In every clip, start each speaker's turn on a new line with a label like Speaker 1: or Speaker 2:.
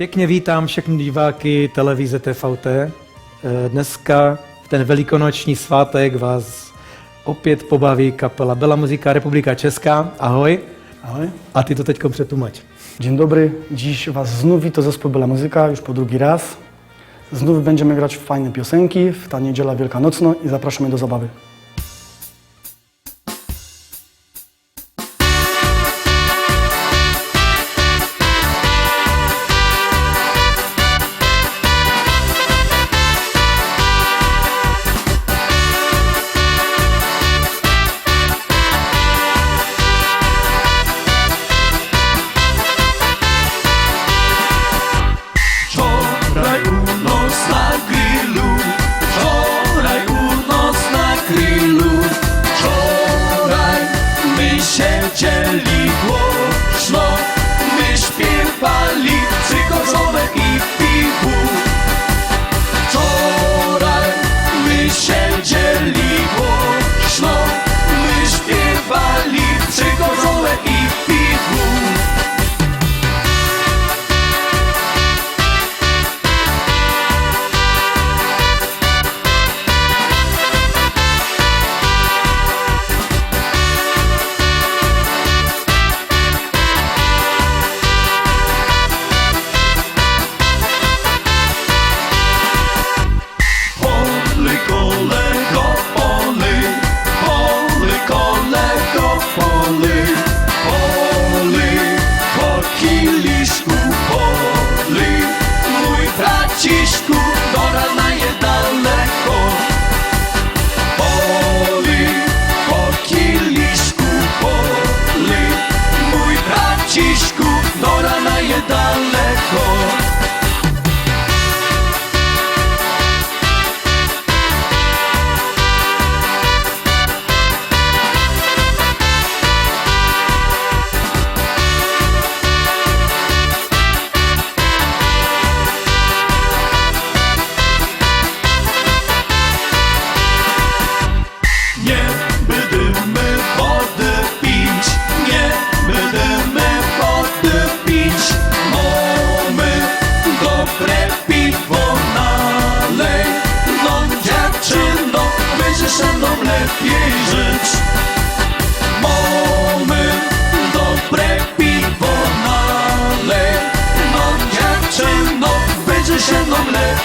Speaker 1: Pěkně vítám všechny diváky televize TVT. Eh, Dneska v ten velikonoční svátek vás opět pobaví kapela Bela Muzika Republika Česká. Ahoj.
Speaker 2: Ahoj.
Speaker 1: A ty to teď přetlumač.
Speaker 2: Dzień dobry. Dziś Was znów wita zespół Bela Muzyka, już po drugi raz. Znów będziemy grać w fajne piosenki w ta niedziela wielkanocna i zapraszamy do zabawy.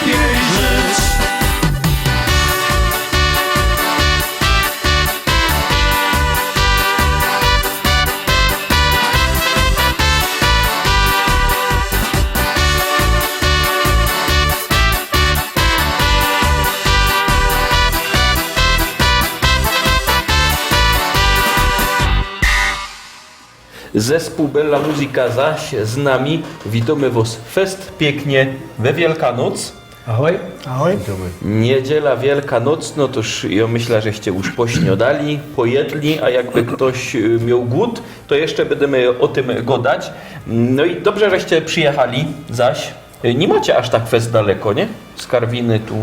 Speaker 3: Lepiej żyć.
Speaker 4: Zespół Bella Musica zaś z nami. Witamy Was fest pięknie we Wielkanoc.
Speaker 1: Ahoj.
Speaker 2: Ahoj.
Speaker 4: Niedziela Wielkanoc, no toż ja myślę, żeście już pośniadali, pojedli, a jakby ktoś y, miał głód, to jeszcze będziemy o tym gadać. No i dobrze, żeście przyjechali zaś. Y, Nie macie aż tak fest daleko, nie? Z Karwiny tu.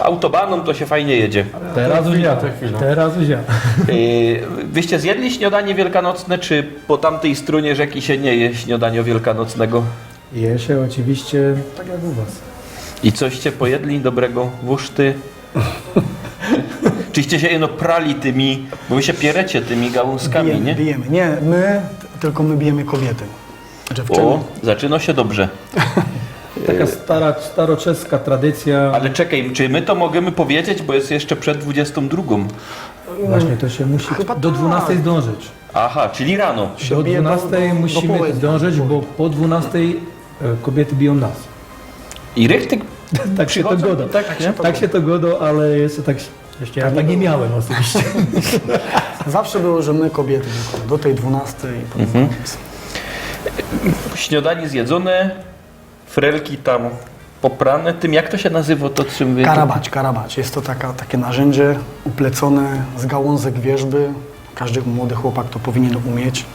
Speaker 4: Autobaną to się fajnie jedzie.
Speaker 1: Teraz už ja. Teraz už ja.
Speaker 4: Yy, Wyście zjedli śniadanie wielkanocne, czy po tamtej stronie rzeki się nie je śniadania wielkanocnego?
Speaker 1: Je się oczywiście tak jak u was.
Speaker 4: I coście pojedli dobrego wuszty? Czyście się jeno prali tymi, bo wy się pierecie tymi gałązkami,
Speaker 2: Bijemy,
Speaker 4: nie?
Speaker 2: bijemy. Nie, my, tylko my bijemy kobiety. Dziewczyny.
Speaker 4: O, zaczyna się dobrze.
Speaker 1: Taka stara, staroczeska tradycja.
Speaker 4: Ale czekaj, czy my to możemy powiedzieć, bo jest jeszcze przed 22?
Speaker 1: Właśnie to się musi
Speaker 2: Chyba
Speaker 1: do
Speaker 2: tak.
Speaker 1: 12 zdążyć.
Speaker 4: Aha, czyli rano.
Speaker 1: Do
Speaker 2: bije do-
Speaker 1: 12
Speaker 2: do- do
Speaker 1: musimy zdążyć, bo po 12 e, kobiety biją nas.
Speaker 4: I rychtyk
Speaker 1: Tak się to godo.
Speaker 4: tak, nie?
Speaker 1: tak się to godo, ale jeszcze tak, jeszcze ja tak nie miałem osobiście.
Speaker 2: Zawsze było, że my kobiety tylko do tej 12 i
Speaker 4: Mhm. śniadanie zjedzone, frelki tam poprane. Tym jak to się nazywa to, czym wy...
Speaker 2: Karabać, karabać. Jest to taka, takie narzędzie uplecone z gałązek wierzby. Każdy młody chłopak to powinien umieć.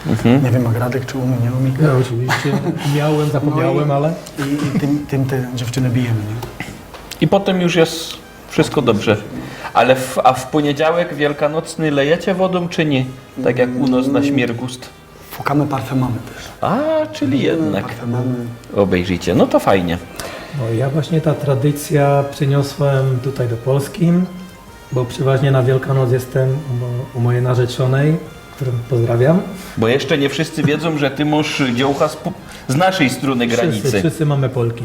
Speaker 2: Nie wiem jak Radek czy umie, nie umie.
Speaker 1: Ja oczywiście miałem, zapomniałem, ale
Speaker 2: I, i tym, tym te dziewczyny bijemy. Nie?
Speaker 4: I potem już jest wszystko dobrze. Ale w, a w poniedziałek wielkanocny lejecie wodą czy nie? Tak jak u nas na śmiergust.
Speaker 2: Fokamy parfumami też.
Speaker 4: A, czyli jednak.
Speaker 2: Parfumami.
Speaker 4: Obejrzyjcie, no to fajnie.
Speaker 1: No, ja właśnie ta tradycja przyniosłem tutaj do Polski, bo przeważnie na Wielkanoc jestem u, u mojej narzeczonej, którą pozdrawiam.
Speaker 4: Bo jeszcze nie wszyscy wiedzą, że ty masz dziołcha z, pu- z naszej strony granicy.
Speaker 1: Wszyscy, wszyscy mamy Polki.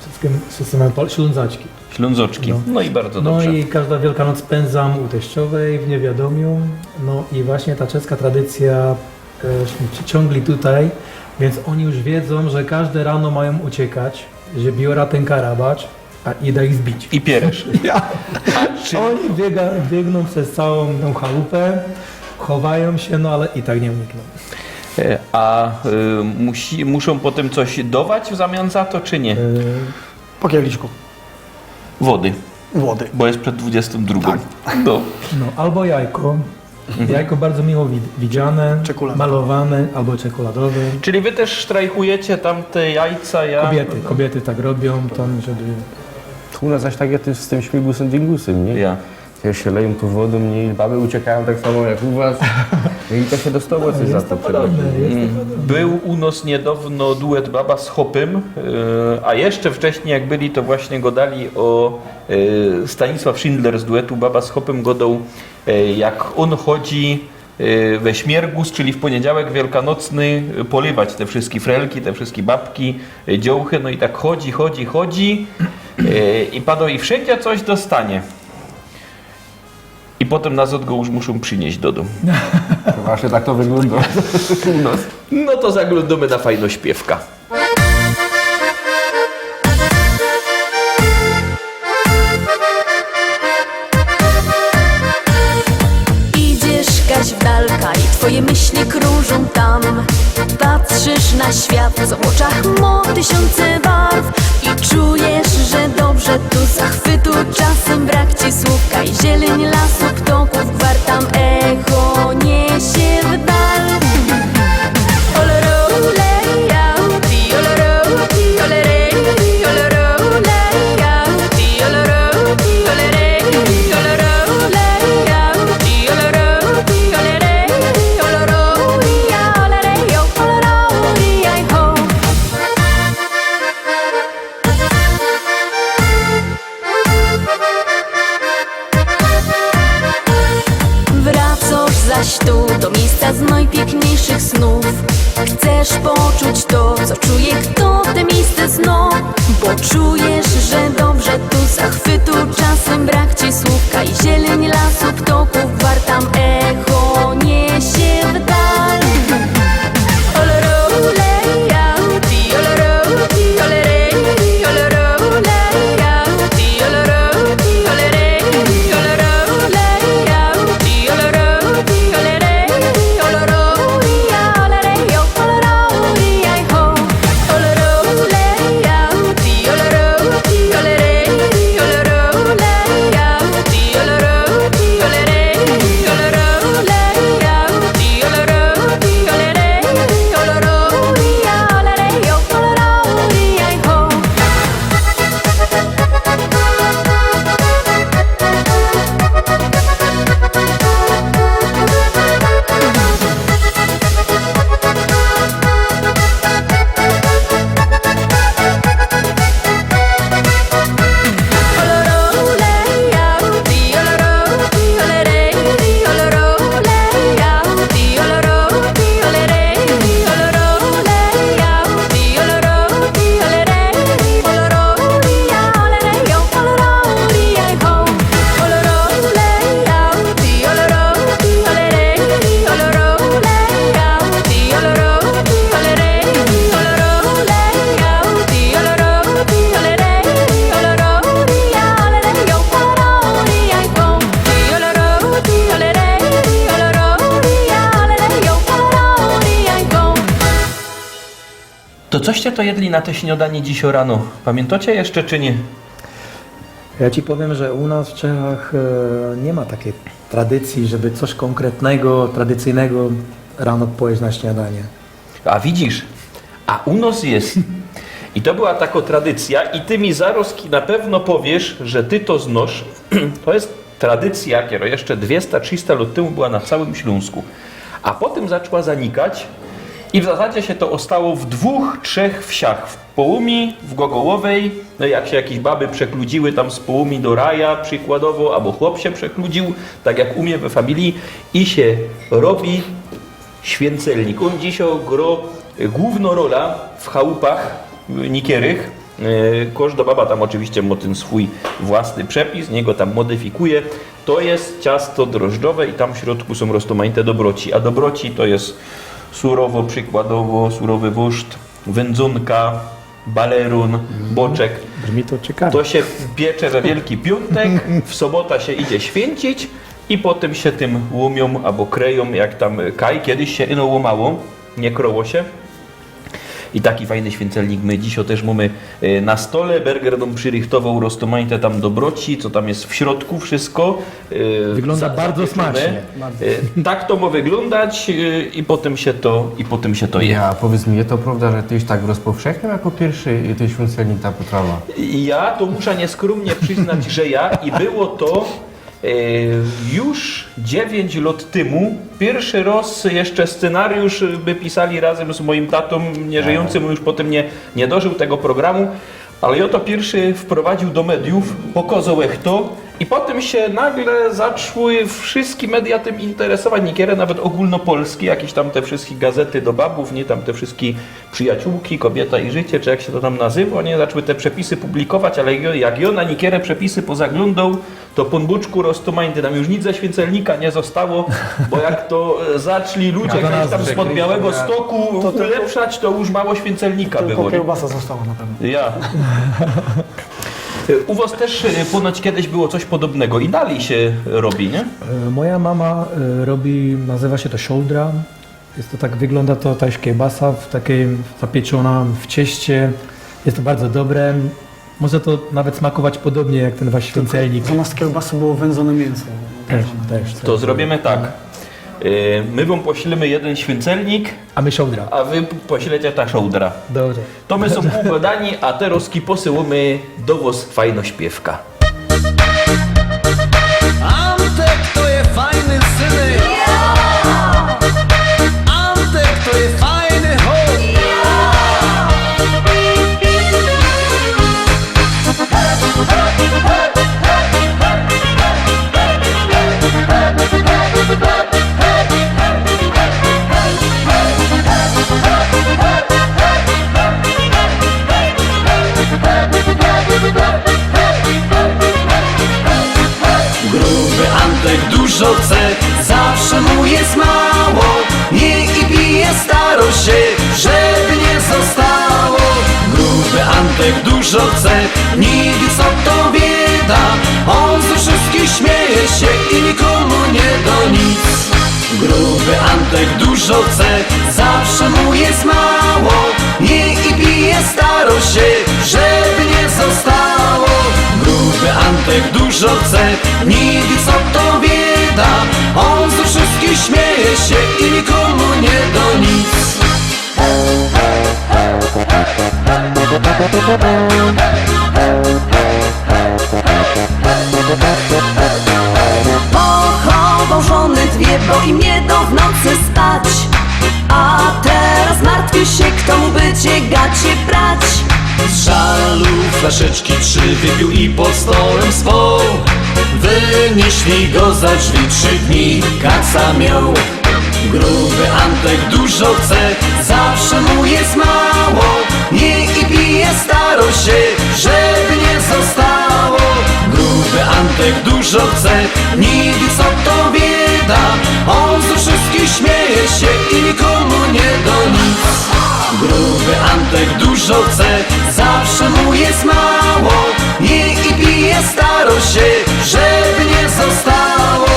Speaker 1: Wszyscy, wszyscy mamy Pol- Ślązaczki.
Speaker 4: Ślązoczki. No.
Speaker 1: No.
Speaker 4: i bardzo
Speaker 1: No
Speaker 4: dobrze.
Speaker 1: i każda Wielkanoc spędzam u teściowej w Niewiadomiu. No i właśnie ta czeska tradycja e, ciągli tutaj, więc oni już wiedzą, że każde rano mają uciekać, że biorą ten karabacz a idę ich zbić.
Speaker 4: I pieresz.
Speaker 1: Oni biega, biegną przez całą tą chałupę, chowają się, no ale i tak nie unikną.
Speaker 4: E, A y, musi, muszą potem coś dawać w zamian za to, czy nie?
Speaker 1: E,
Speaker 2: Po kieliszku
Speaker 4: Wody,
Speaker 2: wody.
Speaker 4: bo jest przed 22. No.
Speaker 1: No, albo jajko. Jajko bardzo miło wid- widziane,
Speaker 2: Czekoladowe.
Speaker 1: malowane, albo czekoladowe.
Speaker 4: Czyli wy też sztrajkujecie tam te jajca, ja...
Speaker 1: Kobiety, kobiety tak robią, tam, żeby...
Speaker 5: U nas zaś tak jak też z tym śmigusem dingusem, nie?
Speaker 4: Ja.
Speaker 5: Też się leją tu wodą, nie? Baby uciekają tak samo jak u was. I to się dostało coś za to
Speaker 1: to podobne,
Speaker 5: przerośnie.
Speaker 1: jest to
Speaker 4: Mm,
Speaker 1: podobne.
Speaker 4: Był u nas niedawno duet Baba z Hopym, y, a jeszcze wcześniej jak byli, to właśnie godali o y, Stanisław Schindler z duetu Baba z Hopym godał, y, jak on chodzi y, we śmiergus, czyli w poniedziałek wielkanocny, y, polywać te wszystkie frelki, te wszystkie babki, dziołchy, no i tak chodzi, chodzi, chodzi i padał i wszędzie coś dostanie. I potem nas od go już muszą przynieść do domu.
Speaker 5: Właśnie tak to wygląda u nas.
Speaker 4: No to zaglądamy na fajno śpiewka.
Speaker 6: Idziesz kaś w dalka i twoje myśli krążą tam Patrzysz na świat, w oczach mo tysiące barw I czujesz, że dobrze tu To
Speaker 4: jedli na te śniadanie dziś rano? Pamiętacie jeszcze czy nie?
Speaker 1: Ja ci powiem, że u nas w Czechach e, nie ma takiej tradycji, żeby coś konkretnego, tradycyjnego rano pojeść na śniadanie.
Speaker 4: A widzisz, a u nas jest. I to była taka tradycja i ty mi zaroski na pewno powiesz, że ty to znosz. To jest tradycja, która jeszcze 200-300 lat temu była na całym Śląsku. A potem zaczęła zanikać I w zasadzie się to ostało w dwóch, trzech wsiach. W Połumi, w Gogołowej, no jak się jakieś baby przekludziły tam z Połumi do Raja przykładowo, albo chłop się przekludził, tak jak u mnie we familii i się robi święcelnik. On dzisiaj gro główna rola w chałupach nikierych. Y, Każda baba tam oczywiście ma ten swój własny przepis, niego tam modyfikuje. To jest ciasto drożdżowe i tam w środku są roztomańte dobroci. A dobroci to jest surowo, przykładowo, surowy wóżd, wędzonka, balerun, boczek.
Speaker 1: Brzmi to.
Speaker 4: To się piecze we Wielki Piątek, w sobota się idzie święcić i potem się tym łomią albo kreją, jak tam kaj. Kiedyś się ino łomało, nie kroło się. I taki fajny święcelnik my dzisiaj też mamy e, na stole. Berger nam przyrychtował roztomańte tam dobroci, co tam jest w środku wszystko. e,
Speaker 1: Wygląda bardzo
Speaker 4: zapieczone.
Speaker 1: smacznie.
Speaker 4: E, Tak to ma wyglądać i potem się to, i potem się to je.
Speaker 5: Ja, powiedz mi, to prawda, że ty już tak rozpowszechniał jako pierwszy ten święcelnik ta potrawa?
Speaker 4: Ja to muszę nieskromnie przyznać, że ja i było to już 9 lat temu. Pierwszy raz jeszcze scenariusz by pisali razem z moim tatą nieżyjącym, już potem nie, nie dożył tego programu. Ale ja to pierwszy wprowadził do mediów, pokazał jak to i potem się nagle zaczęły wszystkie media tym interesować, niekiedy nawet ogólnopolskie, jakieś tam te wszystkie gazety do babów, nie tam te wszystkie przyjaciółki, kobieta i życie, czy jak się to tam nazywa, nie zaczęły te przepisy publikować, ale jak ja na niekierę przepisy pozaglądał, to po buczku roztumańty nam już nic ze święcelnika nie zostało, bo jak to e, zaczęli ludzie
Speaker 1: Ja to
Speaker 4: gdzieś tam spod Białego Stoku ulepszać, to już mało święcelnika było.
Speaker 2: Tylko kiełbasa została na pewno.
Speaker 4: Ja. U was też e, ponoć kiedyś było coś podobnego i dalej się robi, nie?
Speaker 1: E, Moja mama e, robi, nazywa się to shouldra. Jest to tak, wygląda to ta kiełbasa w takiej zapieczona w cieście. Jest to bardzo dobre. Może to nawet smakować podobnie jak ten wasz święcelnik.
Speaker 2: Zamiast kiełbasy było wędzone mięso.
Speaker 1: Też, też,
Speaker 4: To zrobimy tak. E, My wam poślemy jeden święcelnik,
Speaker 1: A my shouldra.
Speaker 4: a wy poślecie ta szołdra.
Speaker 1: Dobrze.
Speaker 4: To my są ugadani, a te roski posyłamy do was fajno śpiewka.
Speaker 3: Dużo zawsze mu jest mało. Nie i bije staro się, żeby nie zostało. Gruby Antek dużo chce, nigdy co to bieda. On ze wszystkich śmieje się i nikomu nie do nic.
Speaker 7: Pochował żony dwie, bo im nie do w nocy
Speaker 3: Z żalu flaszeczki trzy wypił i pod stołem swą. Wynieśli go za drzwi trzy dni, kaca miał. Gruby Antek dużo chce, zawsze mu jest mało. Nie i bije staro się, żeby nie zostało. Gruby Antek dużo chce, nigdy co to bieda. On ze wszystkich śmieje się Gruby Antek dużo chce, zawsze mu jest mało. Nie i bije staro się, żeby nie zostało.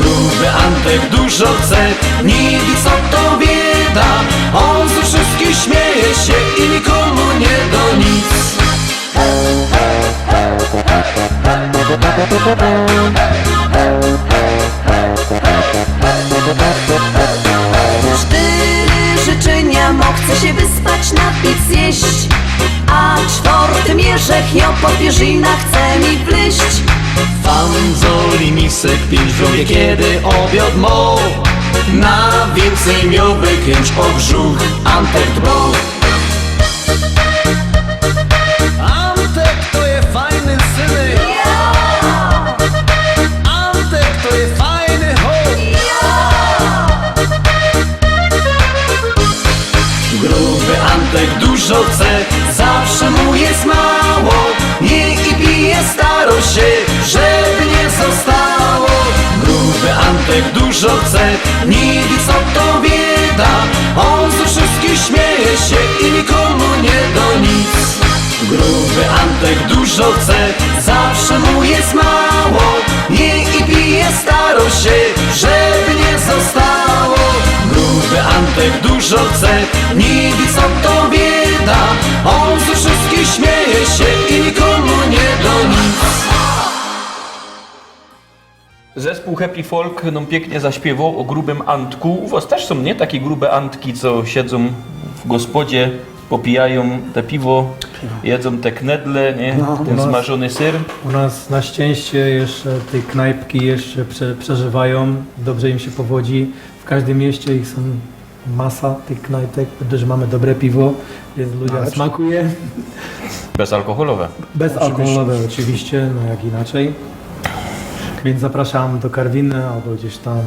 Speaker 3: Gruby Antek dużo chce, nigdy co to bieda. On ze wszystkich śmieje się i nikomu nie do nic
Speaker 7: chce się wyspać, napić, zjeść A czwartym jerzech ją po pierzynach chce mi wleść.
Speaker 3: Fanzoli misek pięć w rowie, kiedy obiad mo. Na więcej miowy kręć o brzuch Antek dbał Chce, zawsze mu jest mało Nie i pije staro się, żeby nie zostało. Gruby Antek dużo chce, wie co to bieda. On ze wszystkich śmieje się i nikomu nie do nic. Gruby Antek dużo chce, zawsze mu jest mało. Nie i pije staro się, żeby nie zostało. Gruby Antek dużo chce, wie co to śmieje się i nikomu nie do nic
Speaker 4: Zespół Happy Folk nam pięknie zaśpiewał o grubym Antku. U was też są, nie? Takie grube Antki, co siedzą w gospodzie, popijają te piwo, jedzą te knedle, nie?
Speaker 2: No,
Speaker 4: Ten
Speaker 1: no.
Speaker 4: smażony ser.
Speaker 1: U nas na szczęście jeszcze te knajpki jeszcze prze, przeżywają, dobrze im się powodzi. W każdym mieście ich są masa tych knajpek, że mamy dobre piwo, więc ludziom
Speaker 2: Ale-
Speaker 1: smakuje.
Speaker 4: Bezalkoholowe.
Speaker 1: Bezalkoholowe oczywiście, no jak inaczej. Więc zapraszam do Karwiny albo gdzieś tam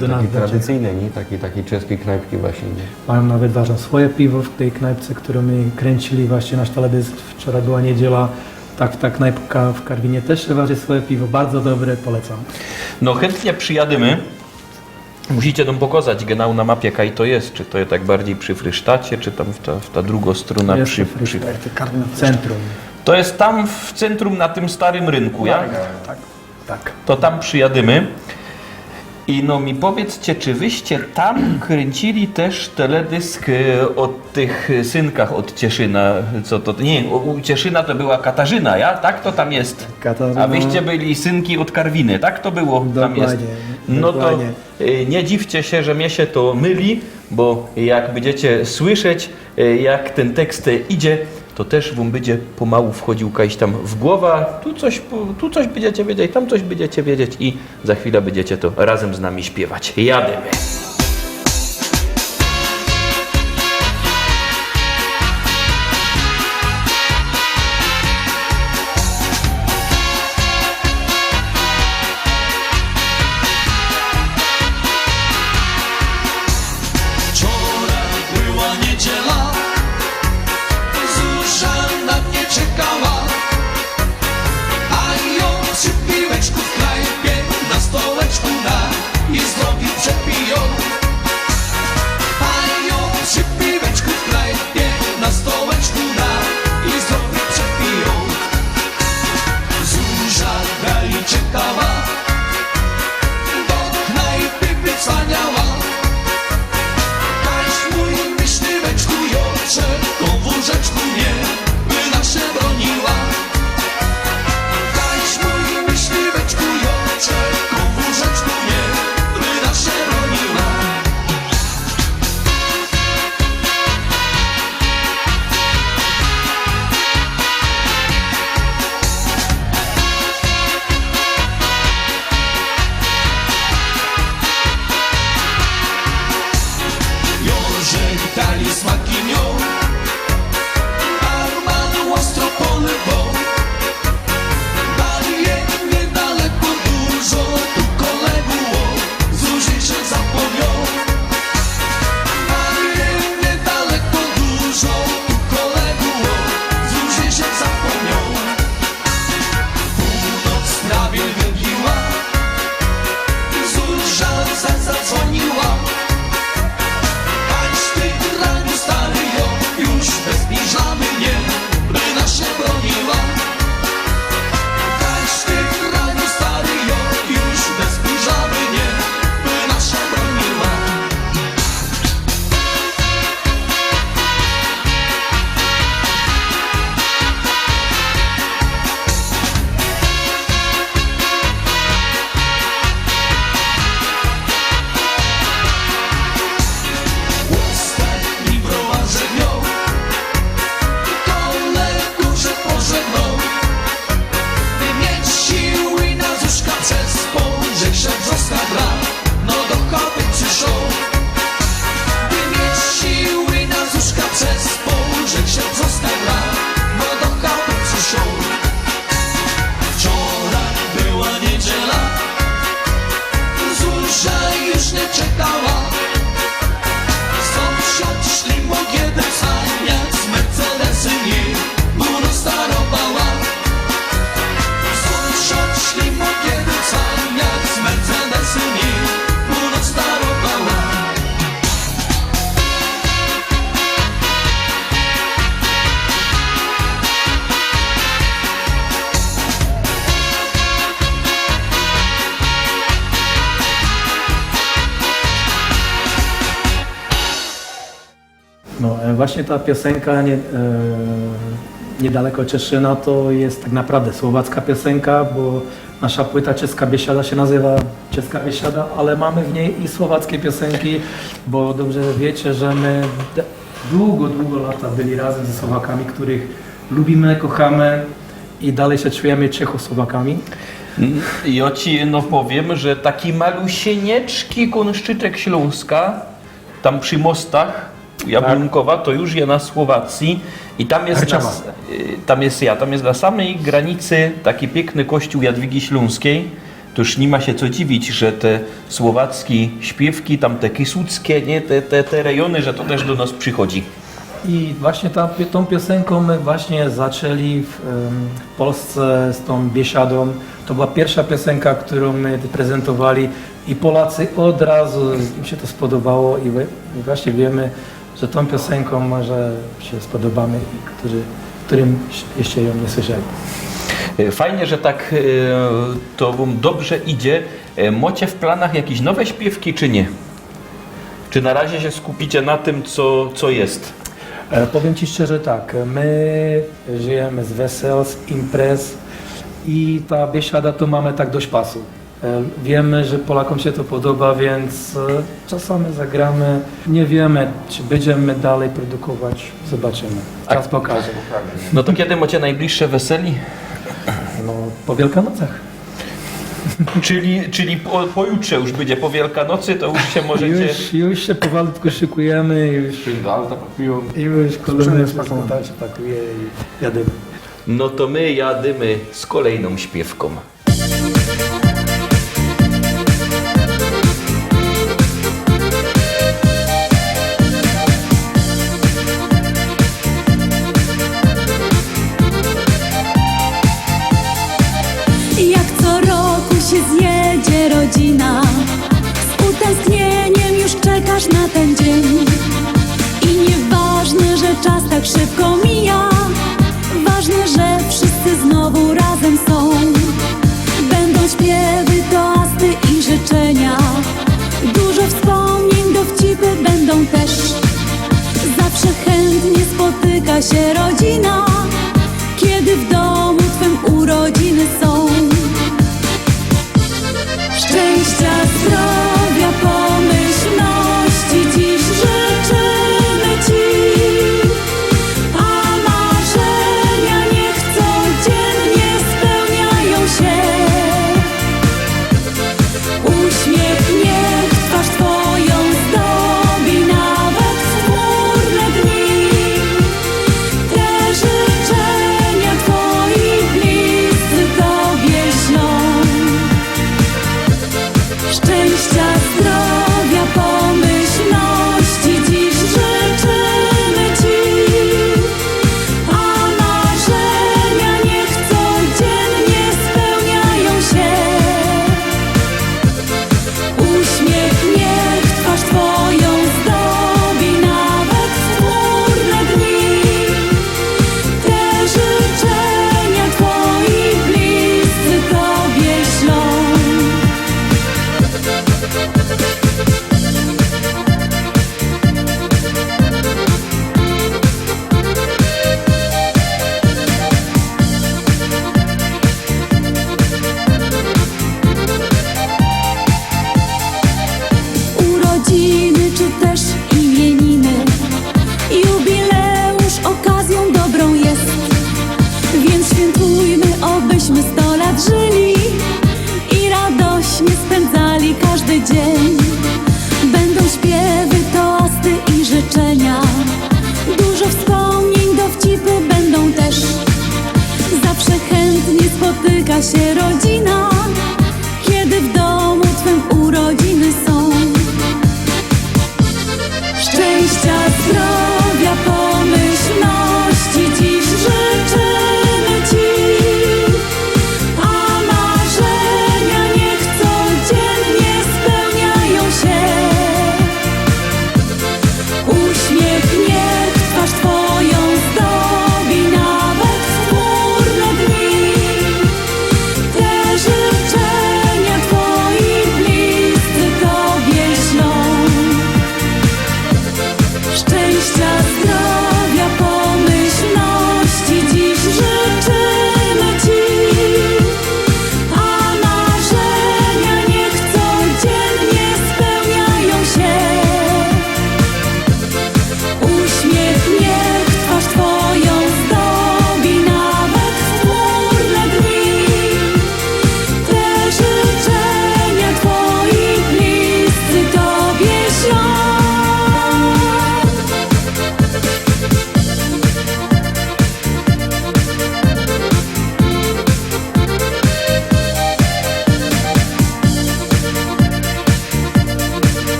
Speaker 1: do nas.
Speaker 5: Taki
Speaker 1: będzie.
Speaker 5: tradycyjny, nie? Taki, taki czeski knajpki właśnie. Nie?
Speaker 1: Mają nawet ważą swoje piwo w tej knajpce, którą my kręcili właśnie nasz teledysk. Wczoraj była niedziela. Tak, ta knajpka w Karwinie też waży swoje piwo. Bardzo dobre, polecam.
Speaker 4: No chętnie przyjadymy. Musicie nam pokazać genau na mapie, jaka to jest. Czy to jest tak bardziej przy Frysztacie, czy tam w ta, w ta druga strona
Speaker 1: Jest
Speaker 4: przy,
Speaker 1: przy.
Speaker 2: Tak,
Speaker 1: Centrum.
Speaker 4: To jest tam w centrum, na tym starym rynku, ja?
Speaker 2: Tak, tak.
Speaker 4: To tam przyjadymy. I no mi powiedzcie, czy wyście tam kręcili też teledysk o tych synkach od Cieszyna? Co to? Nie, u Cieszyna to była Katarzyna, ja? Tak to tam jest.
Speaker 1: Katarzyna.
Speaker 4: A wyście byli synki od Karwiny, tak to było? Tam jest. No to e, nie dziwcie się, że mnie się to myli, bo jak będziecie słyszeć, e, jak ten tekst idzie, to też wam będzie pomału wchodził kajś tam w głowę, tu coś, tu coś będziecie wiedzieć, tam coś będziecie wiedzieć i za chwilę będziecie to razem z nami śpiewać. Jadymy.
Speaker 1: Ta piosenka nie, e, niedaleko Cieszyna to jest tak naprawdę słowacka piosenka, bo nasza płyta Czeska Biesiada się nazywa Czeska Biesiada, ale mamy w niej i słowackie piosenki, bo dobrze wiecie, że my długo, długo lata byli razem ze Słowakami, których lubimy, kochamy i dalej się czujemy Czechosłowakami.
Speaker 6: Ja ci no powiem, że taki malusienieczki konszczytek Śląska, tam przy mostach Jabłonkowa, to już jest na Słowacji i tam jest, na, y, tam jest ja, tam jest na samej granicy taki piękny kościół Jadwigi Śląskiej. To już nie ma się co dziwić, że te słowackie śpiewki, tam te kisuckie, nie, te, te, te rejony, że to też do nas przychodzi.
Speaker 1: I właśnie ta, tą piosenką my właśnie zaczęli w, w Polsce z tą biesiadą. To była pierwsza piosenka, którą my prezentowali i Polacy od razu im się to spodobało i, i właśnie wiemy, że tą piosenką może się spodobamy i którzy, którym jeszcze ją nie słyszeli.
Speaker 6: E, Fajnie, że tak e, to wam dobrze idzie. E, Macie w planach jakieś nowe śpiewki, czy nie? Czy na razie się skupicie na tym, co, co jest?
Speaker 1: Powiem Ci szczerze tak, my żyjemy z wesel, z imprez i ta biesiada to mamy tak dość pasu. Wiemy, że Polakom się to podoba, więc e, czasami zagramy. Nie wiemy, czy będziemy dalej produkować. Zobaczymy. Czas pokaże.
Speaker 6: No to kiedy macie najbliższe weseli?
Speaker 1: No, po Wielkanocach.
Speaker 6: Czyli, czyli po, pojutrze już będzie po Wielkanocy, to już się możecie...
Speaker 1: Już, już się powolutku szykujemy, już, i już kolejny
Speaker 8: spakowane.
Speaker 1: tak się pakuje i jadymy.
Speaker 6: No to my jadymy z kolejną śpiewką.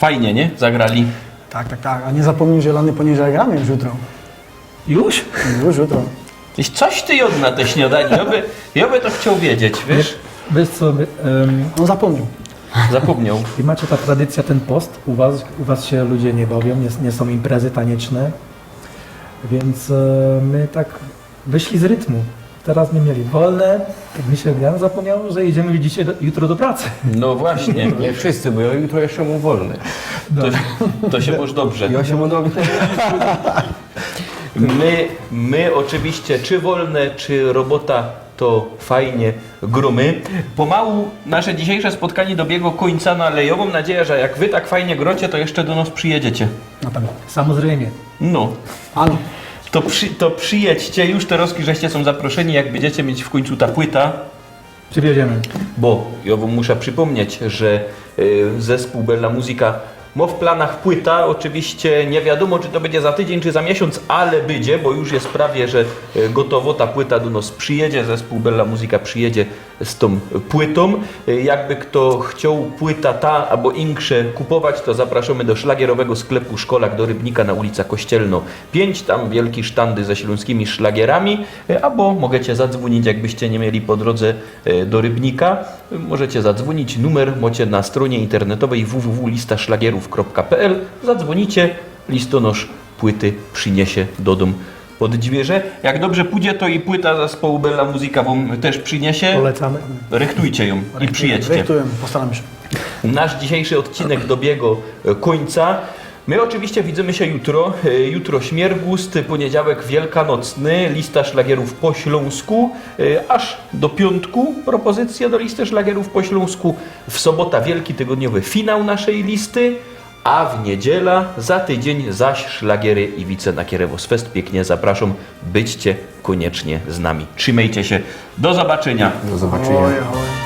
Speaker 4: Fajnie, nie? Zagrali.
Speaker 2: Tak, tak, tak. A nie zapomnij, że lany poniedziałek gramy już jutro.
Speaker 1: Już?
Speaker 2: Już jutro.
Speaker 4: Tyś coś ty jod na te śniadanie. Ja by, ja by to chciał wiedzieć, wiesz?
Speaker 1: Wiesz co, wy, em,
Speaker 2: On zapomniał.
Speaker 4: Zapomniał.
Speaker 1: I macie ta tradycja, ten post, u was, u was się ludzie nie bawią, nie, nie są imprezy tanieczne, więc e, my tak wyszli z rytmu. Teraz my mieli wolne, tak mi się ja zapomniał, że idziemy dzisiaj do, jutro do pracy.
Speaker 4: No właśnie.
Speaker 5: Nie wszyscy, bo ja jutro jeszcze mam wolny.
Speaker 4: To, to się może dobrze.
Speaker 5: Ja się będę
Speaker 4: My, my oczywiście, czy wolne, czy robota, to fajnie grumy. Pomału nasze dzisiejsze spotkanie dobiegło końca, no ale ja mam nadzieję, że jak wy tak fajnie grocie, to jeszcze do nas przyjedziecie.
Speaker 2: Na pewno.
Speaker 1: Samozrejmie.
Speaker 4: No,
Speaker 2: Ano.
Speaker 4: To, przy, to przyjedźcie, już te roski żeście są zaproszeni, jak będziecie mieć w końcu ta płyta,
Speaker 1: Przywieziemy.
Speaker 4: bo ja wam muszę przypomnieć, że y, zespół Bella Muzyka ma w planach płyta, oczywiście nie wiadomo czy to będzie za tydzień czy za miesiąc, ale będzie, bo już jest prawie, że y, gotowo, ta płyta do nas przyjedzie, zespół Bella Muzyka przyjedzie z tą płytą. Jakby kto chciał płyta ta albo insze kupować, to zapraszamy do szlagierowego sklepu Szkolak do Rybnika na ulica Kościelno 5, tam wielkie sztandy ze śląskimi szlagierami, albo możecie zadzwonić, jakbyście nie mieli po drodze y, do Rybnika, możecie zadzwonić, numer macie na stronie internetowej www.listaszlagierów.pl, zadzwonicie, listonosz płyty przyniesie do domu pod dźwierze. Jak dobrze pójdzie, to i płyta zespołu Bella Muzyka wam też przyniesie.
Speaker 1: Polecamy.
Speaker 4: Rechtujcie ją i przyjedźcie.
Speaker 2: Rejtujemy, postaramy się.
Speaker 4: Nasz dzisiejszy odcinek dobiegł e, końca. My oczywiście widzimy się jutro. E, Jutro Śmiergust, poniedziałek Wielkanocny, lista szlagierów po Śląsku. E, Aż do piątku propozycja do listy szlagierów po Śląsku. W sobota wielki tygodniowy finał naszej listy. A w niedziela za tydzień zaś szlagiery i wice na Kierewos Fest. Pięknie zapraszam. Byćcie koniecznie z nami. Trzymajcie się. Do zobaczenia.
Speaker 5: Do zobaczenia.
Speaker 2: Oj, oj.